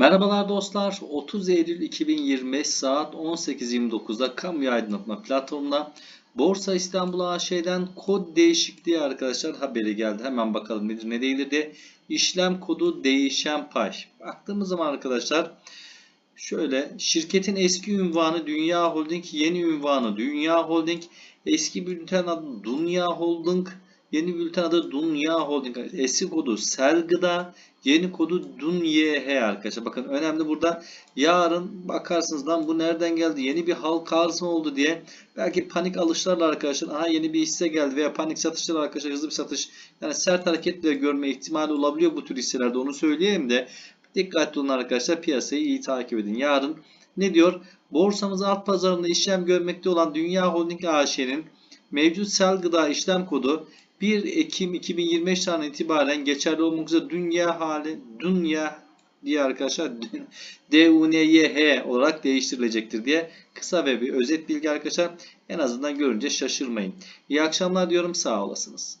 Merhabalar dostlar. 30 Eylül 2025 saat 18.29'da kamu aydınlatma platformunda Borsa İstanbul AŞ'den kod değişikliği arkadaşlar haberi geldi. Hemen bakalım nedir ne değildir diye. İşlem kodu değişen pay. Baktığımız zaman arkadaşlar şöyle şirketin eski ünvanı Dünya Holding, yeni ünvanı Dünya Holding, eski bülten adı Dünya Holding, yeni bülten adı Dünya Holding, eski kodu Sergıda, Yeni kodu DUNYH arkadaşlar. Bakın önemli burada. Yarın bakarsınız lan bu nereden geldi? Yeni bir halk arzı mı oldu diye. Belki panik alışlarla arkadaşlar. Aha yeni bir hisse geldi veya panik satışlar arkadaşlar. Hızlı bir satış. Yani sert hareketle görme ihtimali olabiliyor bu tür hisselerde. Onu söyleyeyim de. Dikkatli olun arkadaşlar. Piyasayı iyi takip edin. Yarın ne diyor? Borsamız alt pazarında işlem görmekte olan Dünya Holding AŞ'nin mevcut sel gıda işlem kodu 1 Ekim 2025 tarihine itibaren geçerli olmak üzere dünya hali dünya diye arkadaşlar DUNYH olarak değiştirilecektir diye kısa ve bir özet bilgi arkadaşlar en azından görünce şaşırmayın. İyi akşamlar diyorum sağ olasınız.